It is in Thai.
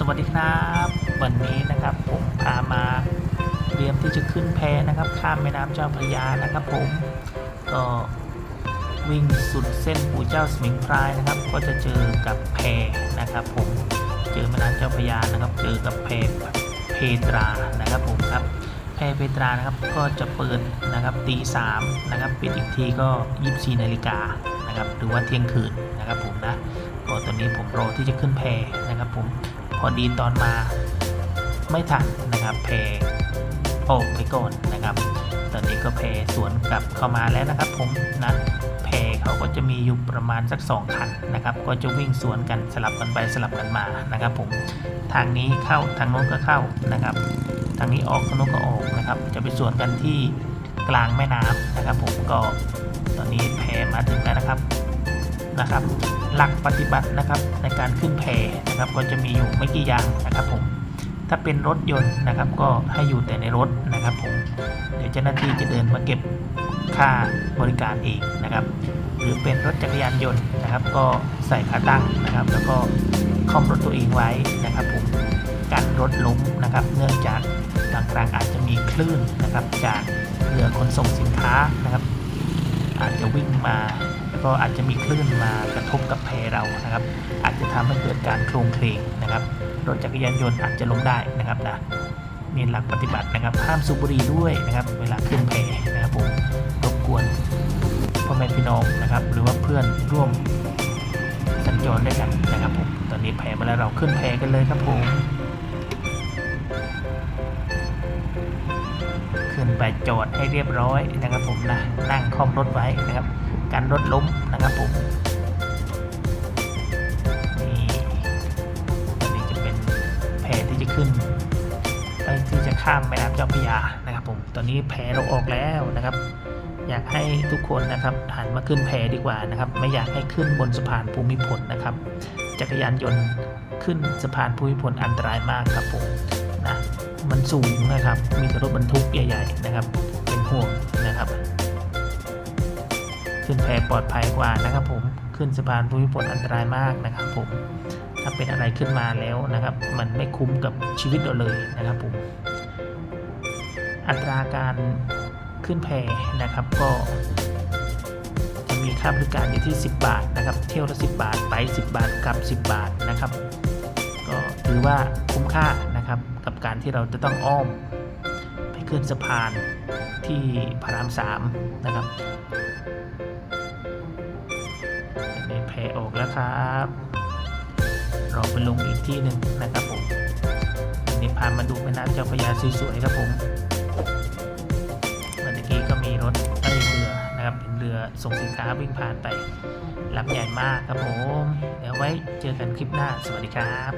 สวัสดีครับ วันนี้นะครับผมพามาเตรียมที่จะขึ้นแพนะครับ ข้ามแม่น้ำเจ้าพระยานะครับ ผมก็วิ่งสุดเส้นปู่เจ้าสมิงพรายนะครับ ก็จะเจอกับแพนะครับ ผมเจอแม่น้ำเจ้าพระยานะครับ เจอกับแพเพตรานะครับ ผมครับแพเพตรานะครับก็จะเปิดนะครับตีสามนะครับปิดอีกทีก็24นาฬิกานะครับหรือว่าเที่ยงคืนนะครับ ผมนะก็ตอนนี้ผมรอที่จะขึ้นแพนะครับ ผม พอดีตอนมาไม่ทันนะครับแพย์ออกไปก่อนนะครับ ตอนนี้ก็แพย์สวนกลับเข้ามาแล้วนะครับผมนะแพย์เขาก็จะมีอยู่ประมาณสักสองคันนะครับ ก็จะวิ่งสวนกันสลับกันไปสลับกันมานะครับ ผมทางนี้เข้าทางโน้นก็เข้านะครับ ทางนี้ออกทางโน้นก็ออกนะครับ จะไปสวนกันที่กลางแม่น้ำนะครับ ผมก็ตอนนี้แพมาถึงแล้วนะครับนะครับ หลักปฏิบัตินะครับในการขึ้นแพนะครับก็จะมีอยู่ไม่กี่อย่างนะครับผมถ้าเป็นรถยนต์นะครับก็ให้อยู่แต่ในรถนะครับผมเดี๋ยวเจ้าหน้าที่จะเดินมาเก็บค่าบริการเองนะครับ หรือเป็นรถจักรยานยนต์นะครับ ก็ใส่ขาตั้งนะครับ แล้วก็คอมรถตัวเองไว้นะครับผมกันรถล้มนะครับ เนื่องจากบางครั้งอาจจะมีคลื่นนะครับ จากเรือขนส่งสินค้านะครับ อาจจะวิ่งมา ก็อาจจะมีคลื่นมากระทบกับแพเรานะครับ อาจจะทำให้เกิดการโครงเคลงนะครับรถจักรยานยนต์อาจจะล้มได้นะครับนะนี่หลักปฏิบัตินะครับห้ามสูบบุหรี่ด้วยนะครับ เวลาขึ้นแพนะครับผมรบกวนพ่อแม่พี่น้องนะครับ หรือว่าเพื่อนร่วมสัญจรด้วยกันนะครับผมตอนนี้แพมาแล้วเราขึ้นแพกันเลยครับผม ขึ้นไปจอดให้เรียบร้อยนะครับผมนะนั่งคล่อมรถไว้นะครับกันรถล้มนะครับผมนี่อันนี้จะเป็นแพที่จะขึ้นเอ้ยที่จะข้ามแม่น้ำเจ้าพระยานะครับผมตอนนี้แพเราออกแล้วนะครับ อยากให้ทุกคนนะครับหันมาขึ้นแพดีกว่านะครับ ไม่อยากให้ขึ้นบนสะพานภูมิพลนะครับ จักรยานยนต์ขึ้นสะพานภูมิพลอันตรายมากครับผม นะมันสูงนะครับ มีแต่รถบรรทุกใหญ่ ๆ นะครับ เป็นห่วงนะครับ ขึ้นแพปลอดภัยกว่านะครับ ผมขึ้นสะพานภูมิพลอันตรายมากนะครับ ผมถ้าเป็นอะไรขึ้นมาแล้วนะครับ มันไม่คุ้มกับชีวิตเราเลยนะครับผมอัตราการขึ้นแพนะครับก็จะมีค่าบริการอยู่ที่ 10 บาทนะครับ เที่ยวละ 10 บาท ไป 10 บาทกลับ 10 บาทนะครับ ก็ถือว่าคุ้มค่านะ ครับ กับการที่เราจะต้องอ้อมไปขึ้นสะพานที่พระรามสามนะครับตอนแพออกแล้วครับเราไปลงอีกที่หนึ่งนะครับผมอันนี้พามาดูแม่น้ำเจ้าพระยาสวยๆครับผมเมื่อกี้ก็มีรถเอ้เรือนะครับเป็นเรือส่งสินค้าวิ่งผ่านไปลำใหญ่มากครับผม เดี๋ยวไว้เจอกันคลิปหน้า สวัสดีครับ